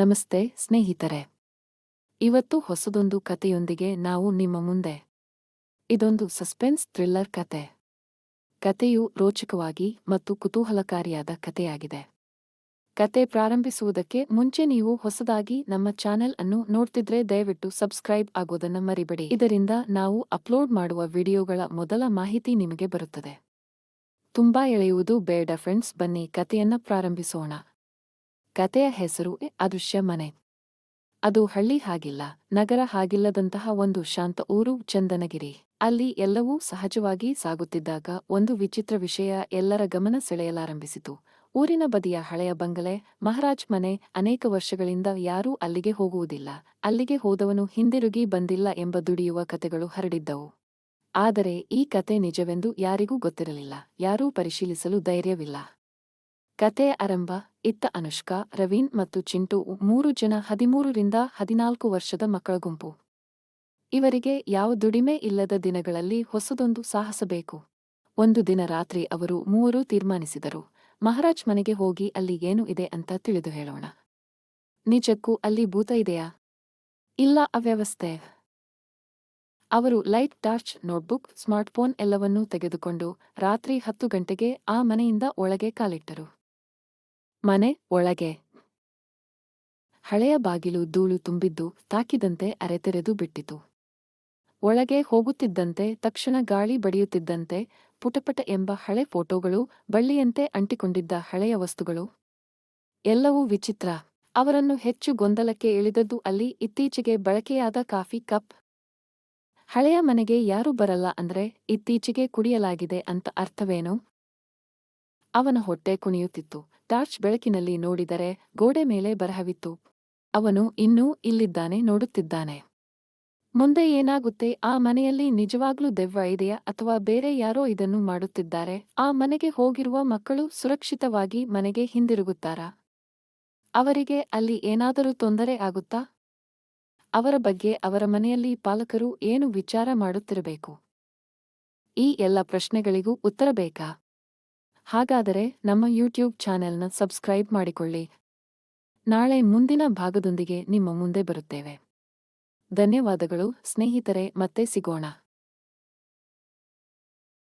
ನಮಸ್ತೆ, ಸ್ನೇಹಿತರೆ. ಇವತ್ತು ಹೊಸದೊಂದು ಕಥೆಯೊಂದಿಗೆ ನಾವು ನಿಮ್ಮ ಮುಂದೆ. ಇದೊಂದು ಸಸ್ಪೆನ್ಸ್ ಥ್ರಿಲ್ಲರ್ ಕತೆ ಕತೆಯು ರೋಚಕವಾಗಿ ಮತ್ತು ಕುತೂಹಲಕಾರಿಯಾದ ಕಥೆಯಾಗಿದೆ. ಕತೆ ಪ್ರಾರಂಭಿಸುವುದಕ್ಕೆ ಮುಂಚೆ ನೀವು ಹೊಸದಾಗಿ ನಮ್ಮ ಚಾನೆಲ್ ಅನ್ನು ನೋಡ್ತಿದ್ರೆ ದಯವಿಟ್ಟು ಸಬ್ಸ್ಕ್ರೈಬ್ ಆಗೋದನ್ನ ಮರಿಬೇಡಿ. ಇದರಿಂದ ನಾವು ಅಪ್ಲೋಡ್ ಮಾಡುವ ವಿಡಿಯೋಗಳ ಮೊದಲ ಮಾಹಿತಿ ನಿಮಗೆ ಬರುತ್ತದೆ. ತುಂಬಾ ಎಳೆಯುವುದು ಬೇಡ ಫ್ರೆಂಡ್ಸ್, ಬನ್ನಿ ಕಥೆಯನ್ನ ಪ್ರಾರಂಭಿಸೋಣ. ಕತೆಯ ಹೆಸರು ಅದೃಶ್ಯ ಮನೆ ಅದು ಹಳ್ಳಿ ಹಾಗಿಲ್ಲ, ನಗರ ಹಾಗಿಲ್ಲದಂತಹ ಒಂದು ಶಾಂತ ಊರು ಚಂದನಗಿರಿ. ಅಲ್ಲಿ ಎಲ್ಲವೂ ಸಹಜವಾಗಿ ಸಾಗುತ್ತಿದ್ದಾಗ ಒಂದು ವಿಚಿತ್ರ ವಿಷಯ ಎಲ್ಲರ ಗಮನ ಸೆಳೆಯಲಾರಂಭಿಸಿತು. ಊರಿನ ಬದಿಯ ಹಳೆಯ ಬಂಗಲೆ, ಮಹಾರಾಜ್ ಮನೆ ಅನೇಕ ವರ್ಷಗಳಿಂದ ಯಾರೂ ಅಲ್ಲಿಗೆ ಹೋಗುವುದಿಲ್ಲ. ಅಲ್ಲಿಗೆ ಹೋದವನು ಹಿಂದಿರುಗಿ ಬಂದಿಲ್ಲ ಎಂಬ ದುಡಿಯುವ ಕತೆಗಳು ಹರಡಿದ್ದವು. ಆದರೆ ಈ ಕತೆ ನಿಜವೆಂದು ಯಾರಿಗೂ ಗೊತ್ತಿರಲಿಲ್ಲ, ಯಾರೂ ಪರಿಶೀಲಿಸಲು ಧೈರ್ಯವಿಲ್ಲ. ಕತೆಯ ಆರಂಭ, ಇತ್ತ ಅನುಷ್ಕಾ, ರವೀನ್ ಮತ್ತು ಚಿಂಟು ಮೂರು ಜನ ಹದಿಮೂರರಿಂದ ಹದಿನಾಲ್ಕು ವರ್ಷದ ಮಕ್ಕಳ ಗುಂಪು. ಇವರಿಗೆ ಯಾವ ದುಡಿಮೆ ಇಲ್ಲದ ದಿನಗಳಲ್ಲಿ ಹೊಸದೊಂದು ಸಾಹಸ ಬೇಕು. ಒಂದು ದಿನ ರಾತ್ರಿ ಅವರು ಮೂವರು ತೀರ್ಮಾನಿಸಿದರು, ಮಹಾರಾಜ್ ಮನೆಗೆ ಹೋಗಿ ಅಲ್ಲಿ ಏನು ಇದೆ ಅಂತ ತಿಳಿದು ಹೇಳೋಣ. ನಿಜಕ್ಕೂ ಅಲ್ಲಿ ಭೂತ ಇದೆಯಾ? ಇಲ್ಲ, ಅವ್ಯವಸ್ಥೆ. ಅವರು ಲೈಟ್ ಟಾರ್ಚ್, ನೋಟ್ಬುಕ್, ಸ್ಮಾರ್ಟ್ಫೋನ್ ಎಲ್ಲವನ್ನೂ ತೆಗೆದುಕೊಂಡು ರಾತ್ರಿ ಹತ್ತು ಗಂಟೆಗೆ ಆ ಮನೆಯಿಂದ ಒಳಗೆ ಕಾಲಿಟ್ಟರು. ಮನೆ ಒಳಗೆ. ಹಳೆಯ ಬಾಗಿಲು ಧೂಳು ತುಂಬಿದ್ದು ತಾಕಿದಂತೆ ಅರೆತೆರೆದು ಬಿಟ್ಟಿತು. ಒಳಗೆ ಹೋಗುತ್ತಿದ್ದಂತೆ, ತಕ್ಷಣ ಗಾಳಿ ಬಡಿಯುತ್ತಿದ್ದಂತೆ, ಪುಟಪಟ ಎಂಬ ಹಳೆ ಫೋಟೋಗಳು ಬಳ್ಳಿಯಂತೆ ಅಂಟಿಕೊಂಡಿದ್ದ ಹಳೆಯ ವಸ್ತುಗಳು. ಎಲ್ಲವೂ ವಿಚಿತ್ರ. ಅವರನ್ನು ಹೆಚ್ಚು ಗೊಂದಲಕ್ಕೆ ಇಳಿದದ್ದು ಅಲ್ಲಿ ಇತ್ತೀಚೆಗೆ ಬಳಕೆಯಾದ ಕಾಫಿ ಕಪ್. ಹಳೆಯ ಮನೆಗೆ ಯಾರು ಬರಲ್ಲ ಅಂದ್ರೆ ಇತ್ತೀಚೆಗೆ ಕುಡಿಯಲಾಗಿದೆ ಅಂತ ಅರ್ಥವೇನು? ಅವನ ಹೊಟ್ಟೆ ಕುಣಿಯುತ್ತಿತ್ತು. ಟಾರ್ಚ್ ಬೆಳಕಿನಲ್ಲಿ ನೋಡಿದರೆ ಗೋಡೆ ಮೇಲೆ ಬರಹವಿತ್ತು. ಅವನು ಇನ್ನೂ ಇಲ್ಲಿದ್ದಾನೆ ನೋಡುತ್ತಿದ್ದಾನೆ. ಮುಂದೆ ಏನಾಗುತ್ತೆ? ಆ ಮನೆಯಲ್ಲಿ ನಿಜವಾಗ್ಲೂ ದೆವ್ವ ಇದೆಯಾ ಅಥವಾ ಬೇರೆ ಯಾರೋ ಇದನ್ನು ಮಾಡುತ್ತಿದ್ದಾರೆ? ಆ ಮನೆಗೆ ಹೋಗಿರುವ ಮಕ್ಕಳು ಸುರಕ್ಷಿತವಾಗಿ ಮನೆಗೆ ಹಿಂದಿರುಗುತ್ತಾರಾ? ಅವರಿಗೆ ಅಲ್ಲಿ ಏನಾದರೂ ತೊಂದರೆ ಆಗುತ್ತಾ? ಅವರ ಬಗ್ಗೆ ಅವರ ಮನೆಯಲ್ಲಿ ಪಾಲಕರು ಏನು ವಿಚಾರ ಮಾಡುತ್ತಿರಬೇಕು? ಈ ಎಲ್ಲ ಪ್ರಶ್ನೆಗಳಿಗೂ ಉತ್ತರ ಬೇಕಾ? ಹಾಗಾದರೆ ನಮ್ಮ ಯೂಟ್ಯೂಬ್ ಚಾನೆಲ್ನ ಸಬ್ಸ್ಕ್ರೈಬ್ ಮಾಡಿಕೊಳ್ಳಿ. ನಾಳೆ ಮುಂದಿನ ಭಾಗದೊಂದಿಗೆ ನಿಮ್ಮ ಮುಂದೆ ಬರುತ್ತೇವೆ. ಧನ್ಯವಾದಗಳು ಸ್ನೇಹಿತರೆ, ಮತ್ತೆ ಸಿಗೋಣ.